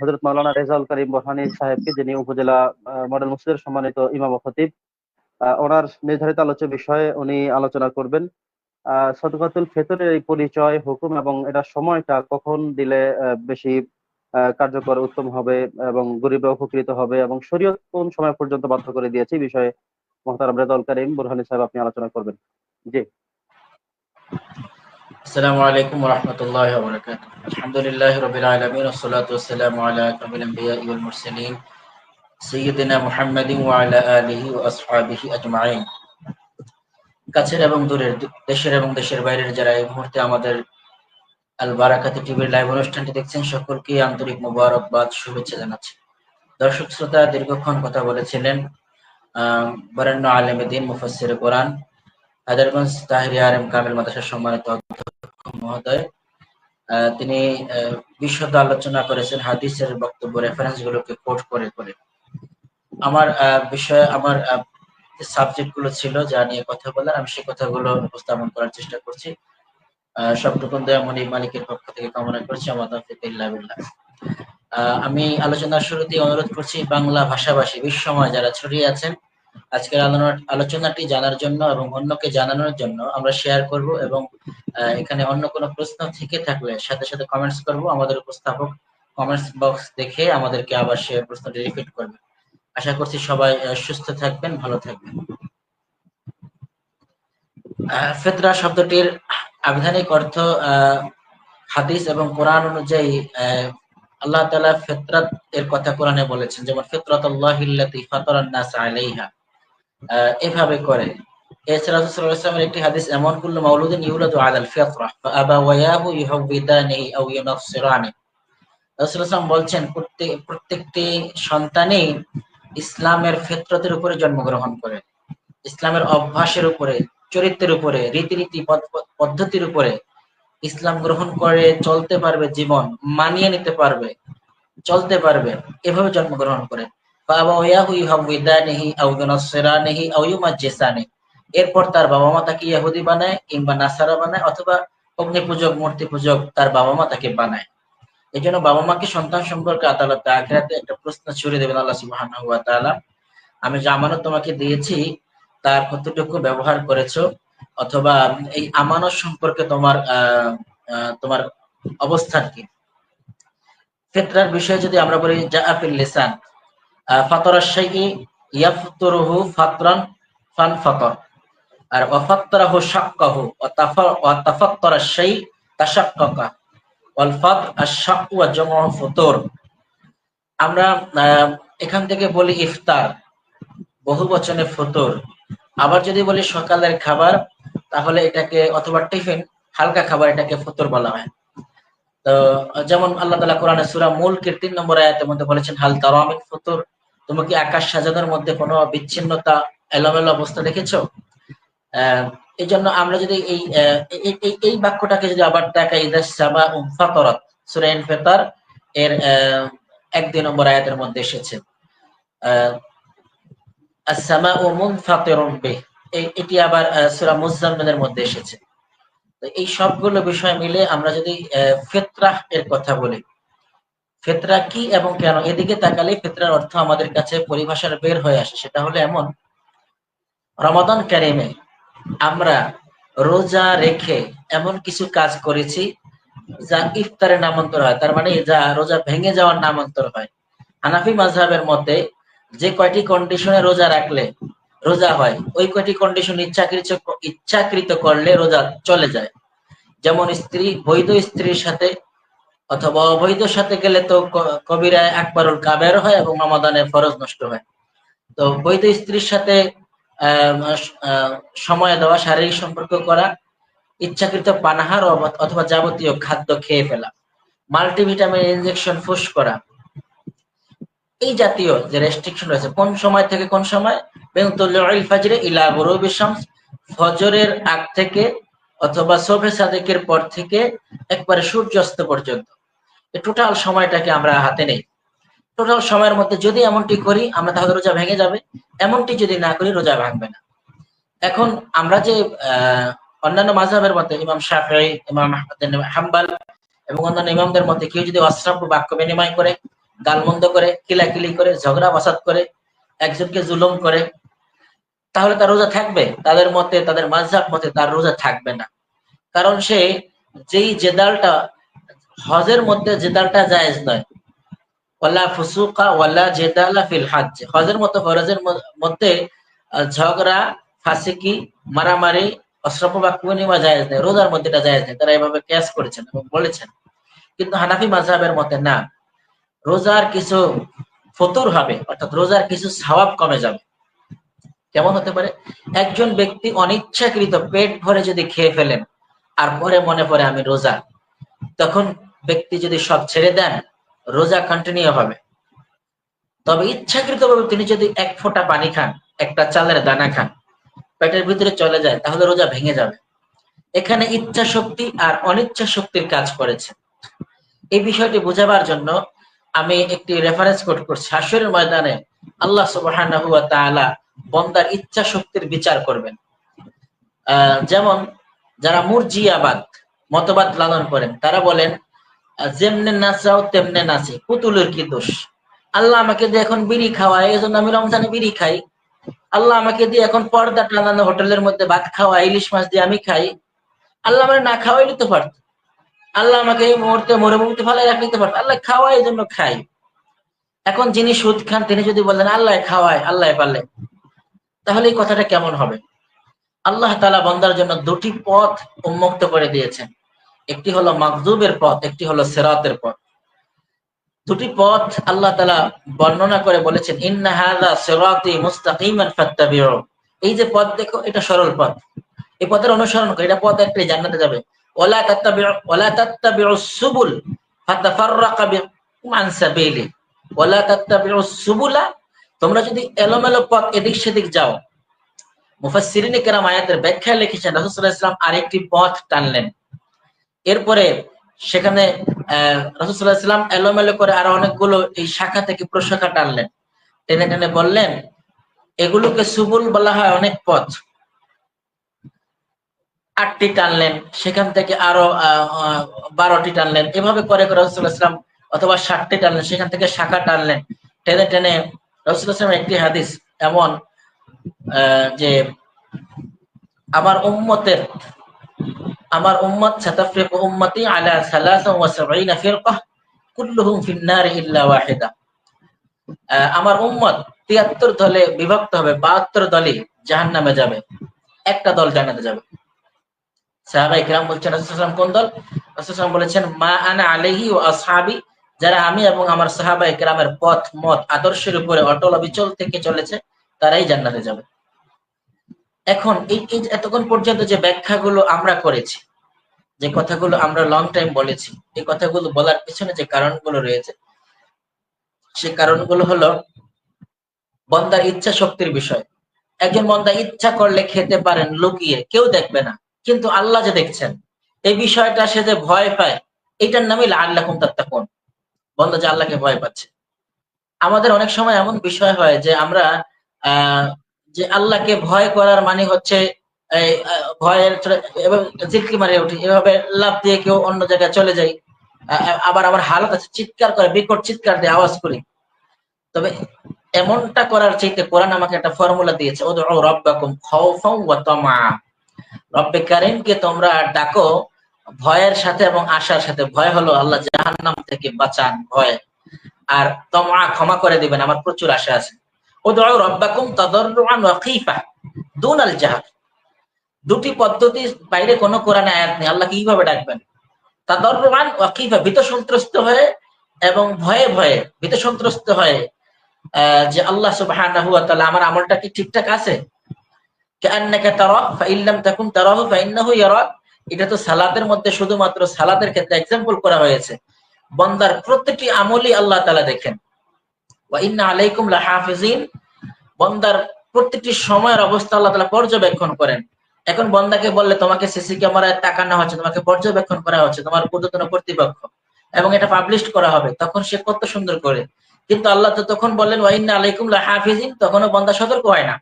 হজরত মাওলানা রেজাউল করিম বোরহানি সাহেবকে, যিনি উপজেলা মডেল মসজিদের সম্মানিত ইমাম খতিব ওনার নির্ধারিত আলোচ্য বিষয়ে উনি আলোচনা করবেন। সদকাতুল ফেতরের এই পরিচয়, হুকুম এবং এটা সময়টা কখন দিলে বেশি কার্যকর, উত্তম হবে এবং গরিবরা উপকৃত হবে এবং শরীয়ত কোন সময় পর্যন্ত বাধ্য করে দিয়েছে বিষয়ে মোহতারাম রেজাউল করিম বুরহানি সাহেব আপনি আলোচনা করবেন। জি। السلام عليكم ورحمة الله وبركاته الحمد لله رب العالمين والصلاة والسلام على كامل الأنبياء والمرسلين سيدنا محمد وعلى آله وأصحابه أجمعين কাছের এবং দূরের দেশের এবং দেশের বাইরের যারা এই মুহূর্তে আমাদের আল বারাকাতি টিভির লাইভ অনুষ্ঠানটি দেখছেন সকলকে আন্তরিক মোবারকবাদ শুভেচ্ছা জানাচ্ছি দর্শক শ্রোতা দীর্ঘক্ষণ কথা বলেছিলেন বরেণ্য আলেমেদিন মুফাসির কোরআন হায়দারগঞ্জ তাহিরি আরএম কামিল মাদ্রাসার সম্মানিত অধ্যক্ষ মহোদয়। তিনি বিশদ আলোচনা করেছেন, হাদিসের বক্তব্য রেফারেন্স গুলোকে কোট করে করে। আমার বিষয়, আমার সাবজেক্টগুলো ছিল, যা নিয়ে কথা বলার, আমি সেই কথাগুলো উপস্থাপন করার চেষ্টা করছি। সবটুকুন দয়ামণি মালিকের পক্ষ থেকে কামনা করছি আমাদের আমি আলোচনার শুরুতেই অনুরোধ করছি বাংলা ভাষাভাষী, বিশ্বময় যারা ছড়িয়ে আছেন আজকের আলোচনাটি জানার জন্য এবং অন্যকে জানানোর জন্য আমরা শেয়ার করব এবং এখানে অন্য কোনো প্রশ্ন থেকে থাকলে সাথে সাথে কমেন্টস করব। আমাদের উপস্থাপক কমেন্টস বক্স দেখে আমাদেরকে আবার সে প্রশ্নটি রিপিট করবে। আশা করছি সবাই সুস্থ থাকবেন, ভালো থাকবেন। ফেতরা শব্দটির আবিধানিক অর্থ হাদিস এবং কোরআন অনুযায়ী আল্লাহ তালা ফেতরাত এর কথা কোরআনে বলেছেন, যেমন ফেতরাত আল্লাহ ফাতরান নাস আলাইহা। এভাবে করে। এছাড়া একটি হাদিস, এমন কুল্লু মাউলুদিন ইউলাদু আলাল ফিতরা ফাআবাওয়ায়াহু ইউহাউবিদানিহি আও ইউনাসসিরানি। রাসূলুল্লাহ বলছেন, প্রত্যেক, প্রত্যেকটি সন্তানই ইসলামের ফিতরতের উপরে জন্মগ্রহণ করে। ইসলামের অভ্যাসের উপরে, চরিত্রের উপরে, রীতিনীতি পদ্ধতির উপরে ইসলাম গ্রহণ করে, চলতে পারবে জীবন, মানিয়ে নিতে পারবে, চলতে পারবে, এভাবে জন্মগ্রহণ করে। এরপর তার বাবা মা তাকে ইহুদি বানায় কিংবা নাসারা বানায় অথবা অগ্নি পূজক মূর্তি পূজক তার বাবা মা তাকে বানায়। এই জন্য বাবা মাকে সন্তান সম্পর্কে আদালতে আখেরাতে একটা প্রশ্ন ছুড়ে দেবেন আল্লাহ তাআলা। আমি যে আমানত তোমাকে দিয়েছি, তার কতটুকু ব্যবহার করেছ? অথবা এই আমানত সম্পর্কে তোমার তোমার অবস্থান কি? ফিতরার বিষয়ে যদি আমরা বলি জাআফিল লিসান ফাতরান ফান ফাতর। আর আমরা এখান থেকে বলি ইফতার, বহু বচনে ফতুর। আবার যদি বলি সকালের খাবার, তাহলে এটাকে, অথবা টিফিন, হালকা খাবার এটাকে ফতুর বলা হয়। তো, যেমন আল্লাহ তালা কোরআনে সুরা মূল তিন নম্বর আয়াতের মধ্যে বলেছেন, হাল তারামিন ফতুর। তুমি কি আকাশ সাজানোর মধ্যে কোনো বিচ্ছিন্নতা, এলোমেলো অবস্থা দেখেছ? এই জন্য আমরা যদি এই এই বাক্যটাকে যদি আবার দেখাই সাবা ফাতরাত সুরা ফেতার এর এক দুই নম্বর আয়াতের মধ্যে এসেছে। আসামা ও মুনফাতিরুন বিহ এটি আবার সুরা মুজাম্মিলের মধ্যে এসেছে। এই সবগুলো বিষয় মিলে আমরা যদি ফেতরাহ এর কথা বলি ফেতরা কি এবং কেন? এদিকে তাকালে ফেতরার অর্থ আমাদের কাছে পরিভাষার বের হয়ে আসে। সেটা হলো এমন, রমাদান কারিমে আমরা রোজা রেখে এমন কিছু কাজ করেছি যা ইফতারের নামান্তর হয়। তার মানে যা রোজা ভেঙে যাওয়ার নামান্তর হয়। হানাফি মাঝহাবের মতে, যে কয়টি কন্ডিশনে রোজা রাখলে রোজা হয়, ওই কয়টি কন্ডিশন ইচ্ছাকৃত ইচ্ছাকৃত করলে রোজা চলে যায়। যেমন স্ত্রী, বৈধ স্ত্রীর সাথে অথবা অবৈধ সাথে গেলে তো কবিরা একবারুল কাবের হয় এবং রমাদানে ফরজ নষ্ট হয়। তো বৈধ স্ত্রীর সাথে সময় দেওয়া, শারীরিক সম্পর্ক করা, ইচ্ছাকৃত পানাহার অথবা যাবতীয় খাদ্য খেয়ে ফেলা, মাল্টিভিটামিন ইনজেকশন ফুস করা, এই জাতীয় যে রেস্ট্রিকশন রয়েছে, কোন সময় থেকে কোন সময়? ফাজরে ইলা গরুবি ফজরের আগ থেকে অথবা সোফে সাদেকের পর থেকে একবারে সূর্যাস্ত পর্যন্ত। টোটাল সময়টাকে আমরা হাতে নেই। টোটাল সময়ের মধ্যে যদি এমনটি করি, আমরা তাহলে রোজা ভেঙে যাবে। এমনটি যদি না করি, রোজা ভাঙবে না। এখন আমরা যে অন্যান্য মাঝহের মধ্যে, ইমাম শাফি ইমাম হাম্বাল এবং অন্যান্য ইমামদের মধ্যে কেউ যদি অশ্রাব্য বাক্য বিনিময় করে, গালমন্দ করে, কিলাকিলি করে ঝগড়া বাসাদ করে, একজনকে জুলুম করে, তাহলে তার রোজা থাকবে। তাদের মতে, তাদের মাঝহাব মতে তার রোজা থাকবে না। কারণ সে যেই জেদালটা হজের মধ্যে জেদালটা জায়েজ নয়। ওয়ালা ফুসুকা ওয়ালা জেদালা ফিল হাজ হজের মতো ফরজের মধ্যে ঝগড়া, ফাসিকি, মারামারি অস্ত্রপবাক পূর্ণিমা জায়েজ নেই রোজার মধ্যে এটা জায়েজ নেই তারা এভাবে ক্যাশ করেছেন এবং বলেছেন। কিন্তু হানাফি মাযহাবের মতে না। রোজার কিছু ফতুর হবে, অর্থাৎ রোজার কিছু সওয়াব কমে যাবে। কেমন হতে পারে? একজন ব্যক্তি অনিচ্ছাকৃত পেট ভরে যদি খেয়ে ফেলেন, আর পরে মনে পড়ে আমি রোজা তখন ব্যক্তি যদি সব ছেড়ে দেন, রোজা কন্টিনিউ হবে। তবে ইচ্ছাকৃতভাবে তিনি যদি এক ফোঁটা পানি খান, একটা চালের দানা খান, পেটের ভিতরে চলে যায়, তাহলে রোজা ভেঙে যাবে। এখানে ইচ্ছা শক্তি আর অনিচ্ছা শক্তির কাজ করেছে। এই বিষয়টি বোঝাবার জন্য আমি একটি রেফারেন্স কোট করছি। হাসরের ময়দানে আল্লাহ তাআলা বন্দার ইচ্ছা শক্তির বিচার করবেন। যেমন যারা মুরজিয়াবাদ মতবাদ লালন করেন। তারা বলেন যেমনে নাচাও তেমনে নাচে। পুতুলের কি দোষ? আল্লাহ আমাকে দিয়ে এখন বিড়ি খাওয়ায় এই জন্য আমি রমজানে বিড়ি খাই। আল্লাহ আমাকে দিয়ে এখন পর্দা টানানো, হোটেলের মধ্যে ভাত খাওয়া, ইলিশ মাছ দিয়ে আমি খাই। আল্লাহ আমার না খাওয়াই তো পারত। আল্লাহ আমাকে এই মুহূর্তে মরুভূমিতে রাখ নিতে পারত। আল্লাহ খাওয়াই জন্য খাই। এখন যিনি সুদ খান, তিনি যদি বলেন, আল্লাহ খাওয়ায়, আল্লাহ পারলে। তাহলে এই কথাটা কেমন হবে? আল্লাহ তালা বন্দার জন্য দুটি পথ উন্মুক্ত করে দিয়েছেন। একটি হলো মাকদুবের পথ, একটি হলো সেরাতের পথ। দুটি পথ আল্লাহ তালা বর্ণনা করে বলেছেন, ইন্না হাযা সিরাতি মুস্তাকিমান ফাত্তাবিউ। এই যে পথ দেখো, এটা সরল পথ। এই পথের অনুসরণ করে, এটা পথ একটাই জান্নাতে যাবে। ওয়ালা তাত্তাবিউ ওয়ালা তাত্তাবিউ সুবুল ফাতাফাররাকা বিকুম আন সাবিলি। ওয়ালা তাত্তাবিউ সুবুলা? তোমরা যদি এলোমেলো পথ এদিক সেদিক যাও, মুফাসসিরিনে কেরাম আয়াতের ব্যাখ্যায় লিখেছেন, রাসূল সাল্লাল্লাহু আলাইহি আরেকটি পথ টানলেন। এরপরে সেখানে, আহ, রাসূল সাল্লাল্লাহু আলাইহি ওয়াসাল্লাম এলোমেলো করে আরও অনেকগুলো এই শাখা থেকে প্রশাখা টানলেন। টেনে টেনে বললেন, এগুলোকে সুবুল বলা হয় অনেক পথ। আটটি টানলেন, সেখান থেকে আরও বারোটি টানলেন। এভাবে করে করে রসুলাম অথবা ষাটটি টানলেন, সেখান থেকে শাখা টানলেন। টেনে টেনে রসুলাম একটি হাদিস এমন যে, আমার উম্মতের আমার উম্মত সাতাফরিক উম্মতি আলা সালাসা ওয়া সাবঈনা ফিরকাহ কুল্লুহুম ফিন ইল্লা ওয়াহিদা। আমার উম্মত 73 দলে বিভক্ত হবে 72 দলে জাহান্নামে যাবে, একটা দল জান্নাতে যাবে। সাহাবা ইকরাম বলছেন রাসূলুল্লাহ কোন দল? রাসূলুল্লাহ বলেছেন, মা আনা আলাইহি ওয়া আসহাবি, যারা আমি এবং আমার সাহাবা ইকরামের পথ, মত, আদর্শের উপরে অটল অবিচল থেকে চলেছে, তারাই জান্নাতে যাবে। এখন এই এতক্ষণ পর্যন্ত যে ব্যাখ্যাগুলো আমরা করেছি, যে কথাগুলো আমরা লং টাইম বলেছি, এই কথাগুলো বলার পিছনে যে কারণগুলো রয়েছে, সে কারণগুলো হলো বন্দার ইচ্ছা শক্তির বিষয়। একজন বন্দা ইচ্ছা করলে খেতে পারেন, লুকিয়ে, কেউ দেখবে না, কিন্তু আল্লাহ যে দেখছেন, এই বিষয়টা সে যে ভয় পায়, এটার নামই আল্লাহ তাত্তাকুন। বন্দা যে আল্লাহকে ভয় পাচ্ছে। আমাদের অনেক সময় এমন বিষয় হয় যে আমরা, আহ যে আল্লাহকে ভয় করার মানে হচ্ছে ভয়ের চিৎকি মারে উঠি, এভাবে লাভ দিয়ে কেউ অন্য জায়গায় চলে যাই আবার আমার হালত আছে, চিৎকার করে, বিকট চিৎকার দিয়ে আওয়াজ করি। তবে এমনটা করার চাইতে কোরআন আমাকে একটা ফর্মুলা দিয়েছে ও রব্বাকুম খাউফাও ওয়া তামা। রব্বে কারিমকে তোমরা ডাকো, ভয়ের সাথে এবং আশার সাথে। ভয় হলো আল্লাহ জাহান্নাম থেকে বাঁচান ভয়। আর তমা ক্ষমা করে দিবেন, আমার প্রচুর আশা আছে। ও দৌ রব্বাকুম তাদাররুআন ওয়া খীফা দুনাল জাহার দুটি পদ্ধতির বাইরে কোনো কোরআনে আয়াত নেই। আল্লাহ কীভাবে ডাকবেন? তাদাররুআন ওয়া খীফা ভীত সন্ত্রস্ত হয়ে এবং ভয়ে ভয়ে ভীত সন্ত্রস্ত হয়ে যে আল্লাহ সুবহানাহু ওয়া তাআলা আমার আমলটা কি ঠিকঠাক আছে? কান্নাকা তারা, ফাইন লাম তাকুন তারাহু, ফাইন্নাহু ইয়ারাক এটা তো সালাতের মধ্যে শুধুমাত্র সালাতের ক্ষেত্রে এক্সাম্পল করা হয়েছে। বন্দার প্রত্যেকটি আমলই আল্লাহ তাআলা দেখেন। আলাইকুম বন্দার প্রত্যেকটি সময়ের অবস্থা আল্লাহ তাআলা পর্যবেক্ষণ করেন। এখন বন্দাকে বললে তোমাকে সিসি ক্যামেরায় তাকানো হচ্ছে, তোমাকে পর্যবেক্ষণ করা হচ্ছে, তোমার পূর্বতন কর্তৃপক্ষ। এবং এটা পাবলিশ করা হবে। তখন সে কত সুন্দর করে। কিন্তু আল্লাহ তো তখন বললেন ওয়াইন্না আলাইকুম লাহাফিজিন। তখনও বন্দা সতর্ক হয় না।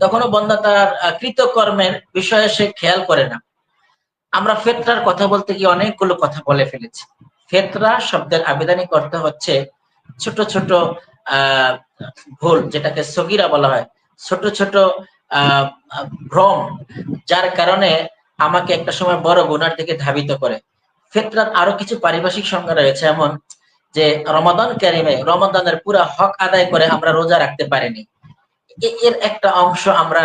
তখনও বন্দা তার কৃতকর্মের বিষয়ে সে খেয়াল করে না। আমরা ফেতরার কথা বলতে গিয়ে অনেকগুলো কথা বলে ফেলেছি। ফেতরা শব্দের আবেদনিক অর্থ হচ্ছে ছোট ছোট ভুল যেটাকে সগিরা বলা হয়। ছোট ছোট ভ্রম, যার কারণে আমাকে একটা সময় বড় গুনার দিকে ধাবিত করে। ফেতরার আরও কিছু পারিভাষিক সংজ্ঞা রয়েছে এমন যে, রমাদান ক্যারিমে রমাদানের পুরা হক আদায় করে আমরা রোজা রাখতে পারিনি। এর একটা অংশ আমরা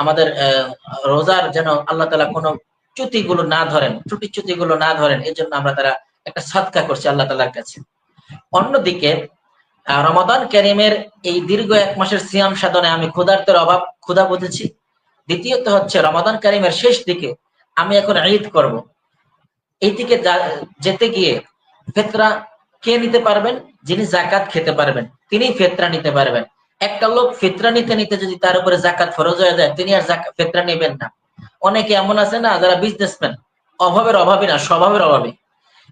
আমাদের রোজার যেন আল্লাহ তালা কোনো চ্যুতিগুলো না ধরেন, ত্রুটি চ্যুতিগুলো না ধরেন এই জন্য আমরা তারা একটা সৎকা করছি আল্লাহ তালার কাছে। অন্যদিকে রমাদান ক্যারিমের এই দীর্ঘ এক মাসের সিয়াম সাধনে আমি ক্ষুধার্তের অভাব, ক্ষুধা বুঝেছি। দ্বিতীয়ত হচ্ছে রমাদান কারিমের শেষ দিকে আমি এখন ঈদ করব। এই দিকে যেতে গিয়ে ফেতরা কে নিতে পারবেন? যিনি জাকাত খেতে পারবেন, তিনি ফেতরা নিতে পারবেন। একটা লোক ফেতরা নিতে নিতে যদি তার উপরে জাকাত ফরজ হয়ে যায়, তিনি আর ফেতরা নেবেন না। অনেকে এমন আছে না, যারা বিজনেসম্যান অভাবের অভাবী না, স্বভাবের অভাবী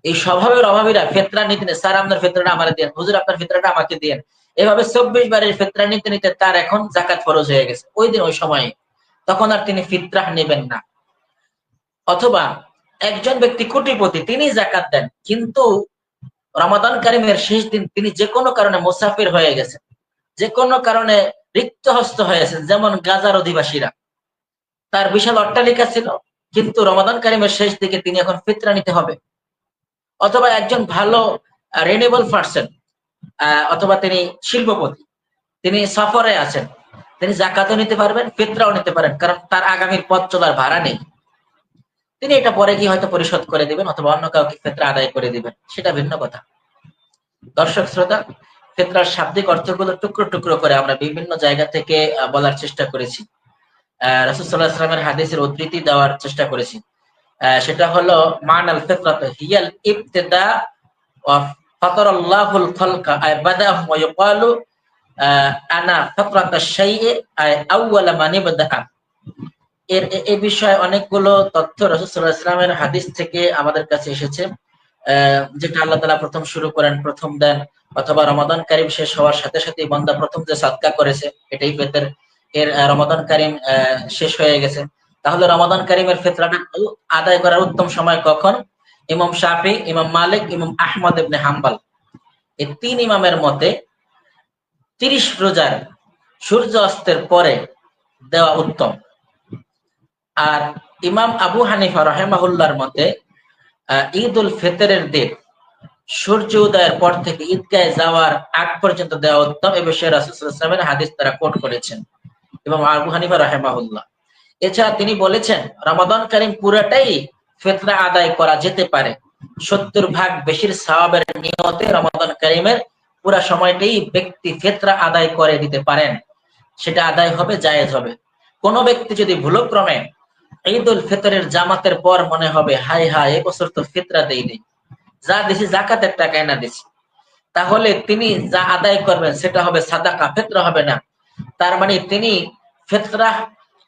এই স্বভাবের অভাবীরা ফেতরা নিতে স্যার, আপনার ফেতরাটা আমার দিয়ে হুজুর, আপনার ফেতরাটা আমাকে দিয়ে এভাবে চব্বিশ বারের ফেতরা নিতে নিতে তার এখন জাকাত ফরজ হয়ে গেছে। ওই দিন, ওই সময়ে তখন আর তিনি ফিতরাহ নেবেন না। অথবা একজন ব্যক্তি কোটিপতি, তিনি জাকাত দেন, কিন্তু রমাদান কারিমের শেষ দিন তিনি যে কোনো কারণে মুসাফির হয়ে গেছেন। যে কোনো কারণে রিক্ত হস্ত হয়েছেন যেমন গাজার অধিবাসীরা। তার বিশাল অট্টালিকা ছিল, কিন্তু রমাদান কারিমের শেষ দিকে তিনি এখন ফিতরা নিতে হবে। অথবা একজন ভালো রেনেবল পার্সন অথবা তিনি শিল্পপতি, তিনি সফরে আছেন, তিনি জাকাতও নিতে পারবেন, ফিতরাও নিতে পারেন, কারণ তার আগামীর পথ চলার ভাড়া নেই। তিনি এটা পরে গিয়ে হয়তো পরিশোধ করে দিবেন, অথবা অন্য কাউকে ফেতরা আদায় করে দিবেন, সেটা ভিন্ন কথা। দর্শক, শ্রোতা, ফেতরার শাব্দিক অর্থগুলো টুকরো টুকরো করে আমরা বিভিন্ন জায়গা থেকে বলার চেষ্টা করেছি। আহ রাসুসাল্লাহ ইসলামের হাদিসের উদ্ধৃতি দেওয়ার চেষ্টা করেছি। সেটা হলো মান আল ফিতরাত, হিয়াল ইবতিদা ওয়া ফাতারাল্লাহুল খালকা আই বাদাহুম ওয়া ইউকালু আনা ফিতরাত শাইই আই আউওয়ালা মান ইবদা এর এই বিষয়ে অনেকগুলো তথ্য রাসূলুল্লাহ ইসলামের হাদিস থেকে আমাদের কাছে এসেছে। যেটা আল্লাহ তাআলা প্রথম শুরু করেন, প্রথম দেন, অথবা রমাদান কারিম শেষ হওয়ার সাথে সাথে বন্দা প্রথম যে সাদকা করেছে, এটাই ফেতের। এর রমাদান কারিম শেষ হয়ে গেছে। তাহলে রমাদান কারিমের ফেতরাটা আদায় করার উত্তম সময় কখন? ইমাম শাফি, ইমাম মালিক, ইমাম আহমদ ইবনে হাম্বাল। এই তিন ইমামের মতে তিরিশ রোজার সূর্য অস্তের পরে দেওয়া উত্তম। আর ইমাম আবু হানিফা রহেমাহুল্লার মতে ঈদ উল ফেতরের দিন সূর্য উদয়ের পর থেকে ঈদগায় যাওয়ার আগ পর্যন্ত দেওয়া উত্তম। এ বিষয়ে রাসুলের হাদিস তারা কোট করেছেন। এবং আবু হানিফা রহেমাহুল্লাহ। এছাড়া তিনি বলেছেন, রমাদান কারিম পুরাটাই ফেতরা আদায় করা যেতে পারে। সত্তর ভাগ বেশির সাহাবের নিয়তে রমাদান কারিমের পুরা সময়টাই ব্যক্তি ফেতরা আদায় করে দিতে পারেন। সেটা আদায় হবে, জায়েজ হবে। কোন ব্যক্তি যদি ভুলক্রমে ঈদ উল ফিতরের জামাতের পর মনে হবে হাই হাই এবছর তো ফিতরা দেই নেই, যা দিছি জাকাতের টাকা না দিছি, তাহলে তিনি যা আদায় করবেন সেটা হবে সাদাকা, ফেতরা হবে না। তার মানে তিনি ফেতরা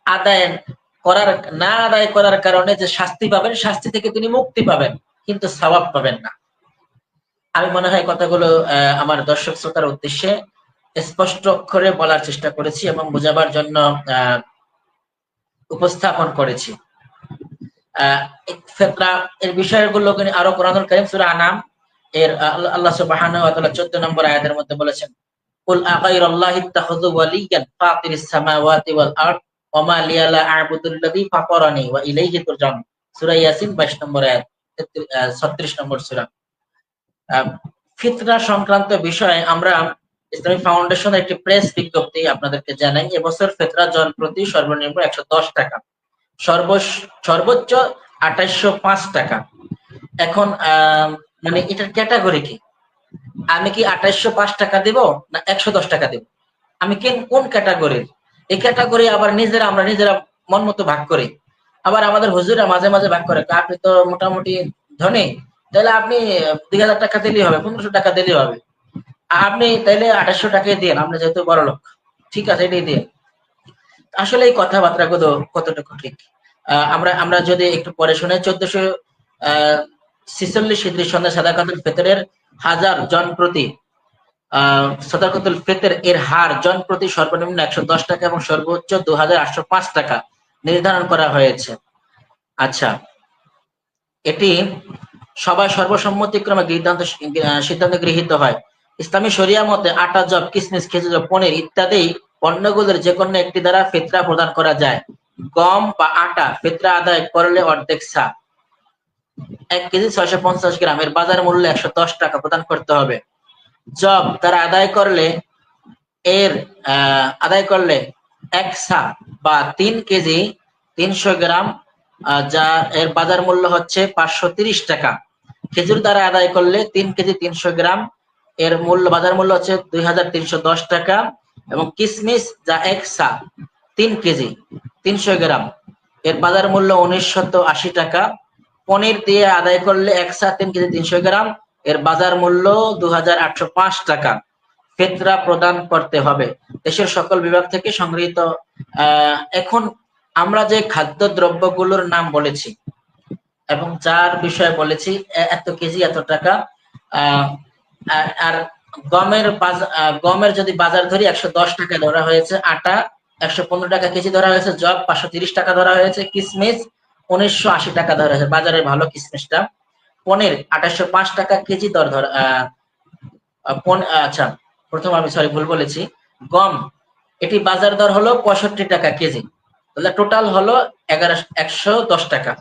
আদায় করার, না আদায় করার কারণে যে শাস্তি পাবেন, শাস্তি থেকে তিনি মুক্তি পাবেন, কিন্তু সবাব পাবেন না। আমি মনে হয় কথাগুলো আমার দর্শক শ্রোতার উদ্দেশ্যে স্পষ্ট করে বলার চেষ্টা করেছি এবং বোঝাবার জন্য উপস্থাপন করেছি। এর বিষয়গুলো আরও কোরআন কারিম সূরা আনাম, এর আল্লাহ তাআলা 14 নম্বর আয়াতের মধ্যে বলেছেন আগাইরাল্লাহি ইত্তাখাযু ওয়ালিয়ান ফাতিরিস সামাওয়াতি ওয়াল আরদ। ওয়া মা লিয়া লা আ'বুদুল্লাযী ফাতারানি ওয়া ইলাইহি তুরজাউন। সূরা ইয়াসিন 22 নম্বর আয়াত 36 নম্বর সূরা। ফিতরা সংক্রান্ত বিষয়ে আমরা ইসলামিক ফাউন্ডেশন একটি প্রেস বিজ্ঞপ্তি আপনাদেরকে জানাই, এবছর ফেতরা জন প্রতি সর্বনিম্ন একশো দশ টাকা। সর্ব সর্বোচ্চ আঠাইশো পাঁচ টাকা। এখন মানে এটার ক্যাটাগরি কি? আমি কি আঠাইশো পাঁচ টাকা দেব না একশো দশ টাকা দেব? আমি কোন ক্যাটাগরির? এই ক্যাটাগরি আবার নিজেরা আমরা নিজেরা মন মতো ভাগ করি। আবার আমাদের হুজুরা মাঝে মাঝে ভাগ করে আপনি তো মোটামুটি ধনী, তাহলে আপনি দুই হাজার টাকা দিলেই হবে, পনেরোশো টাকা দিলেই হবে। আপনি তাইলে আঠাশশো টাকাই দিয়ে আমরা যেহেতু বড় লোক, ঠিক আছে, এটাই দিয়ে আসলে এই কথাবার্তা গুলো কতটুকু ঠিক? আমরা আমরা যদি একটু পরে শুনে চোদ্দশো, আহ, ছিচল্লিশ হিদ্রি সন্ধ্যা সাদাকাতুল ভেতরের হাজার জন প্রতি সাদাকাতুল ফেতর এর হার জন প্রতি সর্বনিম্ন একশো দশ টাকা এবং সর্বোচ্চ দু আটশো পাঁচ টাকা নির্ধারণ করা হয়েছে। আচ্ছা এটি সবাই সর্বসম্মতিক্রমে সিদ্ধান্ত সিদ্ধান্ত গৃহীত হয়। ইসলামী শরিয়া মতে আটা জব কিসমিস, খেজুর পনির ইত্যাদি পণ্যগুলোর যে কোনো একটি দ্বারা ফিতরা প্রদান করা যায়। গম বা আটা ফিতরা আদায় করলে অর্ধেক সা এক কেজি ছয়শো পঞ্চাশ গ্রাম এর বাজার মূল্য একশো দশ টাকা প্রদান করতে হবে। জব তারা আদায় করলে, এর আদায় করলে এক সা বা তিন কেজি তিনশো গ্রাম যা এর বাজার মূল্য হচ্ছে পাঁচশো তিরিশ টাকা। খেজুর দ্বারা আদায় করলে তিন কেজি তিনশো গ্রাম, এর মূল্য, বাজার মূল্য হচ্ছে দুই হাজার তিনশো দশ টাকা এবং কিসমিস যা এক সা তিন কেজি তিনশো গ্রাম, এর বাজার মূল্য উনিশশত আশি টাকা। পনির দিয়ে আদায় করলে এক সা তিন কেজি তিনশো গ্রাম এর বাজার মূল্য দু টাকা। ফেতরা প্রদান করতে হবে। দেশের সকল বিভাগ থেকে সংগৃহীত এখন আমরা যে খাদ্য দ্রব্যগুলোর নাম বলেছি এবং যার বিষয়ে বলেছি এত কেজি, এত টাকা আর- গমের গমের যদি বাজার ধরি, একশো দশ টাকা ধরা হয়েছে আটা, একশো পনেরো টাকা কেজি ধরা হয়েছে জব, পাঁচশো তিরিশ টাকা ধরা হয়েছে কিসমিস, উনিশশো আশি টাকা ধরা হয়েছে। বাজারে ভালো কিসমিসটা। পনির, আঠাশশো পাঁচ টাকা কেজি দর ধর আচ্ছা প্রথম আমি সরি ভুল বলেছি। গম, এটি বাজার দর হলো পঁয়ষট্টি টাকা কেজি। তাহলে টোটাল হলো এগারো, একশো দশ টাকা।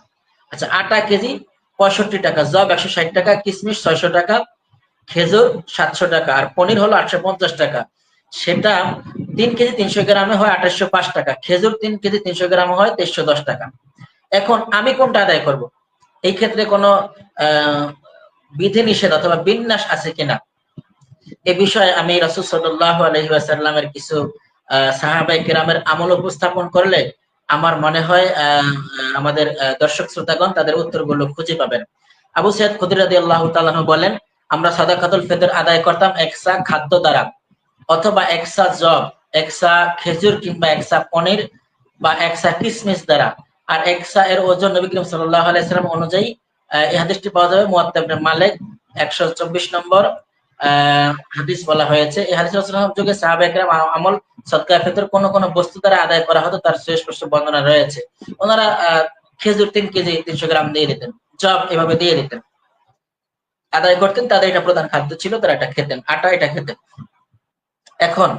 আচ্ছা আটা কেজি পঁয়ষট্টি টাকা, জব একশো ষাট টাকা কিসমিস ছয়শো টাকা, খেজুর সাতশো টাকা, আর পনির হলো আটশো পঞ্চাশ টাকা। সেটা তিন কেজি তিনশো গ্রামে হয় আঠাশশো পাঁচ টাকা, খেজুর তিন কেজি তিনশো গ্রামে হয় তেইশশো দশ টাকা। এখন আমি কোনটা আদায় করব? এই ক্ষেত্রে কোনো, আহ বিধি অথবা বিন্যাস আছে কিনা? এ বিষয়ে আমি রসুল সাল্লাহ আলহিহাসাল্লামের কিছু সাহাবাই কেরামের আমল উপস্থাপন করলে আমার মনে হয় আমাদের দর্শক শ্রোতাগণ তাদের উত্তরগুলো খুঁজে পাবেন। আবু সৈয়দ খুদিরাদি আল্লাহ বলেন, আমরা সাদাকাতুল ফেতর আদায় করতাম একসা খাদ্য দ্বারা অথবা একসা জব একসা খেজুর কিংবা একসা পনির বা একসা কিসমিস দ্বারা। আর একসা এর ওজন নবী করিম সাল্লাহ আলাইসালাম অনুযায়ী এই হাদিসটি পাওয়া যাবে মুয়াত্তাবনে মালিক, একশো চব্বিশ নম্বর হাদিস বলা হয়েছে। এই হাদিস যুগে সাহাবা একরাম আমল, সদকা ফেতর কোন কোন বস্তু দ্বারা আদায় করা হতো, তার সুস্পষ্ট বর্ণনা রয়েছে। ওনারা খেজুর তিন কেজি তিনশো গ্রাম দিয়ে দিতেন জব এভাবে দিয়ে দিতেন। আদায় করতেন, তাদের এটা প্রধান খাদ্য ছিল, তারা এটা খেতেন, আটা এটা খেতেন। এখন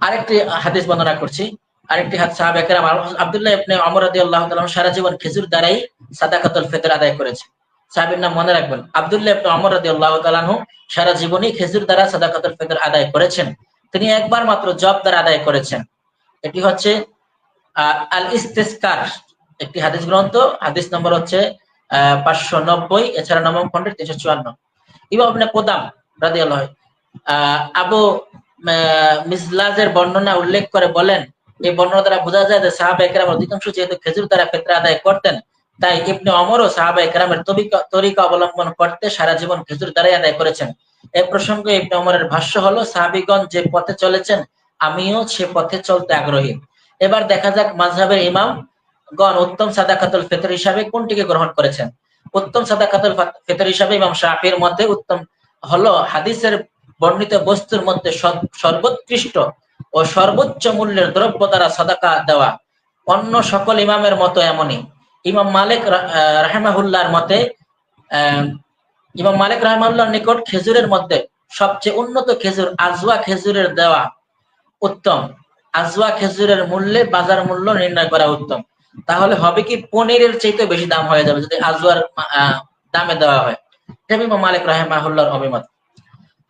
আরেকটি হাদিস বর্ণনা করছি। আরেকটি হাত সাহাব একরাম আব্দুল্লাহ ইবনে আমর রাদিয়াল্লাহু তাআলা সারা জীবন খেজুর দ্বারাই সাদাকাতুল ফিতর আদায় করেছে। সাহাবীর নাম মনে রাখবেন আব্দুল্লাহ ইবনে আমর রাদিয়াল্লাহু তাআলা আনহু সারা জীবনই খেজুর দ্বারা সাদাকাতুল ফিতর আদায় করেছেন। তিনি একবার মাত্র জব দ্বারা আদায় করেছেন। এটি হচ্ছে আল ইস্তেসকার একটি হাদিস গ্রন্থ। হাদিস নম্বর হচ্ছে পাঁচশো নব্বই এছাড়া নবম খন্ডের তিনশো চুয়ান্ন। ইমাম ইবনে কোদাম আহ, আবু মিজলাজের বর্ণনা উল্লেখ করে বলেন এই বর্ণনা দ্বারা বোঝা যায় যে সাহাবা একরাম অধিকাংশ যেহেতু খেজুর দ্বারা ফেতরা আদায় করতেন, তাই ইবনে অমরও সাহাবা একরামের তরিকা অবলম্বন করতে সারা জীবন খেজুর দ্বারাই আদায় করেছেন। এই প্রসঙ্গে ইবনে অমরের ভাষ্য হলো, সাহাবিগণ যে পথে চলেছেন, আমিও সে পথে চলতে আগ্রহী। এবার দেখা যাক মাঝহাবের ইমাম গণ উত্তম সাদাকাতুল ফেতর হিসাবে কোনটিকে গ্রহণ করেছেন। উত্তম সাদাকাতুল ফাত- ফিতর হিসাবে ইমাম শাফির মধ্যে উত্তম হলো, হাদিসের বর্ণিত বস্তুর মধ্যে সর্বোৎকৃষ্ট ও সর্বোচ্চ মূল্যের দ্রব্য দ্বারা সাদাকা দেওয়া। অন্য সকল ইমামের মতো এমনই। ইমাম মালিক রাহেমাহুল্লাহর মতে ইমাম মালিক রাহমাহুল্লাহর নিকট খেজুরের মধ্যে সবচেয়ে উন্নত খেজুর আজওয়া খেজুরের দেওয়া উত্তম। আজওয়া খেজুরের মূল্যে বাজার মূল্য নির্ণয় করা উত্তম। তাহলে হবে কি পনিরের চাইতে বেশি দাম হয়ে যাবে যদি আজওয়ার দামে দেওয়া হয়। ইমাম মালিক রাহেমাহুল্লাহর অভিমত।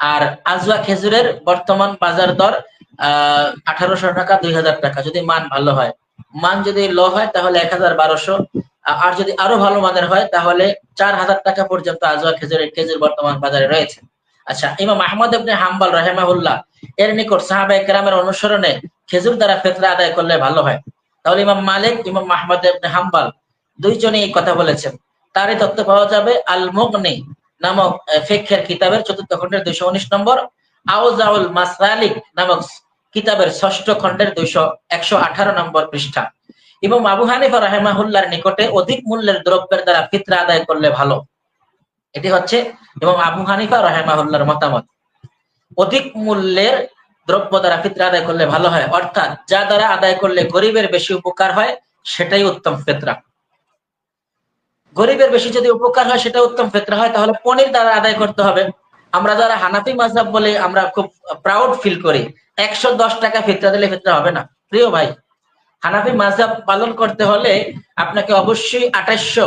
আর আজওয়া খেজুরের বর্তমান বাজার দর আহ, আঠারোশো টাকা, দুই হাজার টাকা। যদি মান ভালো হয়। মান যদি লো হয়, তাহলে এক হাজার বারোশো। আর যদি আরও ভালো মানের হয়, তাহলে চার হাজার টাকা পর্যন্ত আজওয়া খেজুরের খেজুর বর্তমান বাজারে রয়েছে। আচ্ছা ইমাম আহমদ ইবনে হাম্বাল রাহেমাহুল্লাহ, এর নিকট সাহাবা একরামের অনুসরণে খেজুর দ্বারা ফেতরা আদায় করলে ভালো হয়। তাহলে ইমাম মালিক, ইমাম আহমদ ইবনে হাম্বাল দুইজনেই এই কথা বলেছেন। তারই তথ্য পাওয়া যাবে আল মুগনি নামক ফিকহের কিতাবের চতুর্থ খণ্ডের দুইশো উনিশ নম্বর আউজাউল মাসালিক নামক কিতাবের ষষ্ঠ খণ্ডের দুইশো একশো আঠারো নম্বর পৃষ্ঠা। এবং আবু হানিফা রাহেমাহুল্লার নিকটে অধিক মূল্যের দ্রব্যের দ্বারা ফিতরা আদায় করলে ভালো। এটি হচ্ছে এবং আবু হানিফা রাহেমাহুল্লার মতামত। অধিক মূল্যের দ্রব্য দ্বারা ফিতরা আদায় করলে ভালো হয়, অর্থাৎ যা দ্বারা আদায় করলে গরিবের বেশি উপকার হয়, সেটাই উত্তম ফিতরা। গরিবের বেশি যদি উপকার হয় সেটা উত্তম ফিতরা হয়, তাহলে পনির দ্বারা আদায় করতে হবে। আমরা যারা হানাফি মাযহাব বলে আমরা খুব প্রাউড ফিল করি, একশো দশ টাকা ফিতরা দিলে ফিতরা হবে না। প্রিয় ভাই, হানাফি মাযহাব পালন করতে হলে আপনাকে অবশ্যই আঠাশশো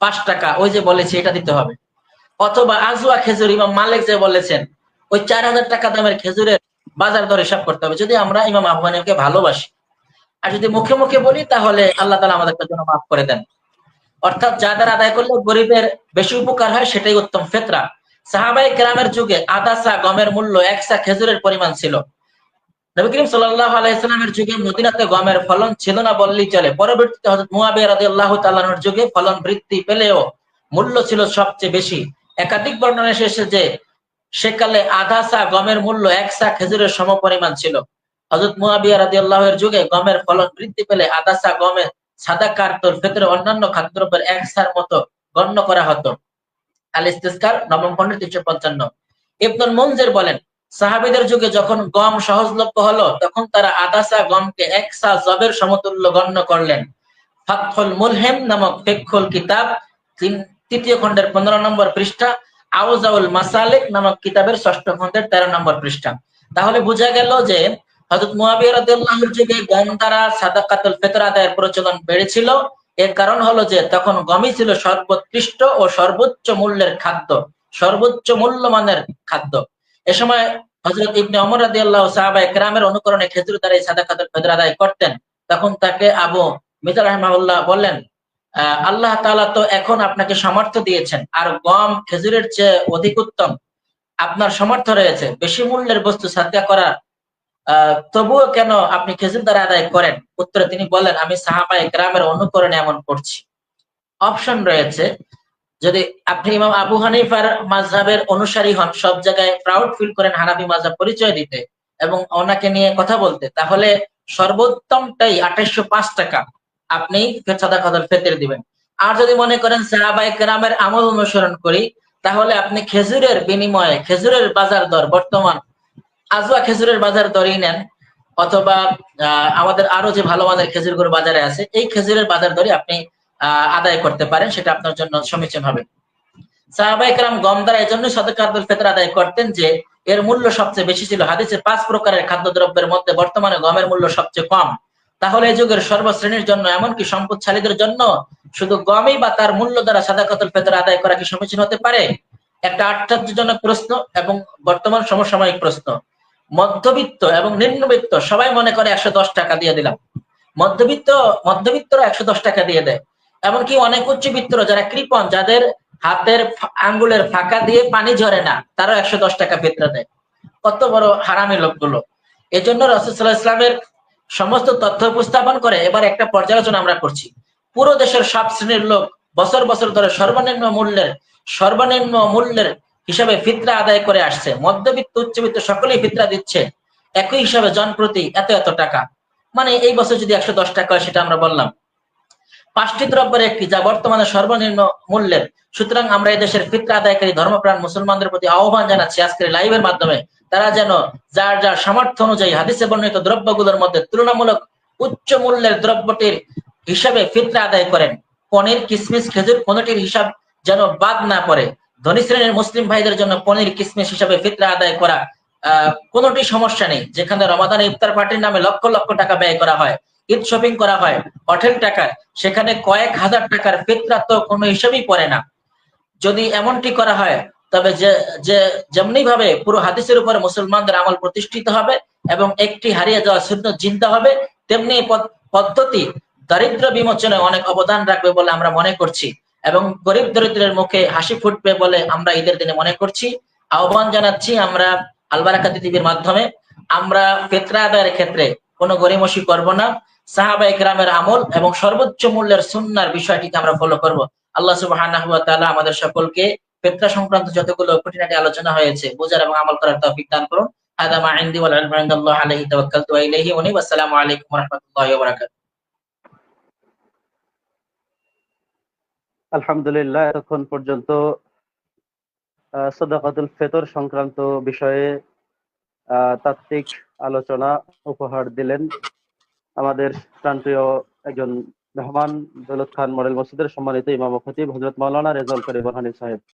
পাঁচ টাকা ওই যে বলেছি, এটা দিতে হবে। অথবা আজুয়া খেজুর, ইমাম মালিক যে বলেছেন, ওই চার হাজার টাকা দামের খেজুরের বাজার দর হিসাব করতে হবে। যদি আমরা ইমাম আবু ভালোবাসি, আর যদি মুখে মুখে বলি, তাহলে আল্লাহ তালা আমাদের জন্য মাফ করে দেন। অর্থাৎ যা দ্বারা আদায় করলে গরিবের বেশি উপকার হয়, সেটাই উত্তম ফেতরা। সাহাবাই গ্রামের যুগে আধা গমের মূল্য, এক সা খেজুরের পরিমাণ ছিল। নবী করিম সাল্লাহ আলাইসালামের যুগে মদিনাতে গমের ফলন ছিল না বললেই চলে। পরবর্তীতে হজরত মুয়াবিয়া রাদিয়াল্লাহু তাআলার যুগে ফলন বৃদ্ধি পেলেও মূল্য ছিল সবচেয়ে বেশি। একাধিক বর্ণনা এসেছে যে, সেকালে আধা সা গমের মূল্য, এক সা খেজুরের সমপরিমাণ ছিল। হজরত মুয়াবিয়া রাদিয়াল্লাহু এর যুগে গমের ফলন বৃদ্ধি পেলে আধা সা গমের সাদা কার্তর ভেতরে অন্যান্য খাদ্যদ্রব্যের এক সার মতো গণ্য করা হতো। আল নবম তিনশো পঞ্চান্ন। ইবনুল মুনজির বলেন, সাহাবিদের যুগে যখন গম সহজলভ্য হলো, তখন তারা আদাসা গমকে জবের সমতুল্য গণ্য করলেন। ফাতহুল মুলহেম নামক ফেক্ষুল কিতাব তৃতীয় খণ্ডের পনেরো নম্বর পৃষ্ঠা, আউজাউল মাসালিক নামক কিতাবের ষষ্ঠ খণ্ডের তেরো নম্বর পৃষ্ঠা। তাহলে বোঝা গেল যে মুয়াবিয়া রাদিয়াল্লাহুর যুগে গম দ্বারা সাদাকাতুল ফিতর আদায়ের প্রচলন বেড়েছিল। এর কারণ হলো যে তখন গমই ছিল সর্বোৎকৃষ্ট ও সর্বোচ্চ মূল্যের খাদ্য সর্বোচ্চ মূল্যমানের খাদ্য। এ সময় হযরত ইবনে ওমর রাদিয়াল্লাহু সাহাবা একরামের অনুকরণে খেজুর দ্বারা এই সাদাকাতুল ফিতর আদায় করতেন। তখন তাকে আবু মিতা রাহিমাহুল্লাহ বললেন আহ, আল্লাহ তালা তো এখন আপনাকে সামর্থ্য দিয়েছেন আর গম খেজুরের চেয়ে অধিক উত্তম। আপনার সামর্থ্য রয়েছে। বেশি মূল্যের বস্তু সাদকা করার তবুও কেন আপনি খেজুর দ্বারা আদায় করেন? উত্তরে তিনি বলেন, আমি সাহাবাই গ্রামের অনুকরণে এমন করছি। অপশন রয়েছে, যদি আপনি ইমাম আবু হানিফার মাযহাবের অনুসারী হন, সব জায়গায় প্রাউড ফিল করেন হানাফি মাযহাব পরিচয় দিতে এবং ওনাকে নিয়ে কথা বলতে, তাহলে সর্বোত্তমটাই আঠাইশো পাঁচ টাকা আপনি সাদা কদল ফেতের দিবেন। আর যদি মনে করেন সাহাবাই কেরামের আমল অনুসরণ করি, তাহলে আপনি খেজুরের বিনিময়ে, খেজুরের বাজার দর বর্তমান আজওয়া খেজুরের বাজার দরই নেন, অথবা আমাদের আরও যে ভালো মানের খেজুরগুলো বাজারে আছে, এই খেজুরের বাজার দরই আপনি আদায় করতে পারেন, সেটা আপনার জন্য সমীচীন হবে। সাহাবাই কেরাম গম দ্বারা এই জন্য সদকাতুল ফেতর আদায় করতেন যে, এর মূল্য সবচেয়ে বেশি ছিল। হাদিসে পাঁচ প্রকারের খাদ্যদ্রব্যের মধ্যে বর্তমানে গমের মূল্য সবচেয়ে কম। তাহলে এই যুগের সর্বশ্রেণীর জন্য এমনকি সম্পদশালীদের জন্য শুধু গমই বা তার মূল্য দ্বারা সাদাকাতুল ফেতর আদায় করা কি সমীচীন হতে পারে? একটা আশ্চর্যজনক প্রশ্ন এবং বর্তমান সমসাময়িক প্রশ্ন। মধ্যবিত্ত এবং নিম্নবিত্ত, সবাই মনে করে একশো দশ টাকা দিয়ে দিলাম। মধ্যবিত্ত, মধ্যবিত্তরা একশো দশ টাকা দিয়ে দেয়। এমনকি অনেক উচ্চবিত্তরা যারা কৃপণ, যাদের হাতের আঙ্গুলের ফাঁকা দিয়ে পানি ঝরে না, তারাও একশো দশ টাকা ফিতরা দেয়। কত বড় হারামি লোকগুলো। এজন্য রসুল্লাহ ইসলামের সমস্ত তথ্য উপস্থাপন করে এবার একটা পর্যালোচনা আমরা করছি। পুরো দেশের সব শ্রেণির লোক বছর বছর ধরে সর্বনিম্ন মূল্যের সর্বনিম্ন মূল্যের হিসাবে ফিতরা আদায় করে আসছে। মধ্যবিত্ত, উচ্চবিত্ত সকলেই ফিতরা দিচ্ছে। একই হিসাবে জনপ্রতি এত এত টাকা। মানে এই বছর যদি একশো দশ টাকা হয়, সেটা আমরা বললাম। পাঁচটি দ্রব্যের একটি, যা বর্তমানে সর্বনিম্ন মূল্যের। সুতরাং আমরা এই দেশের ফিতরা আদায়কারী ধর্মপ্রাণ মুসলমানদের প্রতি আহ্বান জানাচ্ছি আজকের লাইভের মাধ্যমে। তারা যেন যার যার সামর্থ্য অনুযায়ী হাদিসে বর্ণিত দ্রব্যগুলোর মধ্যে তুলনামূলক উচ্চ মূল্যের দ্রব্যটির হিসাবে ফিতরা আদায় করেন। পনির, কিসমিস, খেজুর কোনটির হিসাব যেন বাদ না পড়ে। ধনী শ্রেণির মুসলিম ভাইদের জন্য পনির কিসমিস হিসাবে ফিতরা আদায় করা কোনোটি সমস্যা নেই। যেখানে রমাদান ইফতার পার্টির নামে লক্ষ লক্ষ টাকা ব্যয় করা হয়, ঈদ শপিং করা হয়, হোটেল টাকায় সেখানে কয়েক হাজার টাকার ফিতরা তো কোনো হিসাবই পড়ে না। যদি এমনটি করা হয়, তবে যে যে যেমনি ভাবে পুরো হাদিসের উপরে মুসলমানদের আমল প্রতিষ্ঠিত হবে এবং একটি হারিয়ে যাওয়া শূন্য চিন্তা হবে, তেমনি পদ্ধতি দারিদ্র বিমোচনে অনেক অবদান রাখবে বলে আমরা মনে করছি। এবং গরিব দরিদ্রের মুখে হাসি ফুটবে বলে আমরা ঈদের দিনে মনে করছি। আহ্বান জানাচ্ছি আমরা আলবারাকা টিভির মাধ্যমে, আমরা ফেতরা আদায়ের ক্ষেত্রে কোনো গরিমসি করব না। সাহাবা একরামের আমল এবং সর্বোচ্চ মূল্যের সুন্নার বিষয়টিকে আমরা ফলো করব। আল্লাহ তাআলা আমাদের সকলকে ফিতরা সংক্রান্ত যতগুলো খুঁটিনাটি আলোচনা হয়েছে, বোঝার এবং আমল করার তৌফিক দান করুন। হাদা মা ইনদি ওয়াল ইলমু ইনদাল্লাহ আলাইহি তাওয়াক্কালতু ওয়া ইলাইহি উনীব। আসসালামু আলাইকুম ওয়া রাহমাতুল্লাহি ওয়া বারাকাতুহু আলহামদুলিল্লাহ, এতক্ষণ পর্যন্ত সদাকাতুল ফেতর সংক্রান্ত বিষয়ে তাত্ত্বিক আলোচনা উপহার দিলেন আমাদের প্রান্তীয় একজন মেহমান দৌলত খান মডেল মসজিদের সম্মানিত ইমাম খতিব হজরত মাওলানা রেজাল করিম সাহেব।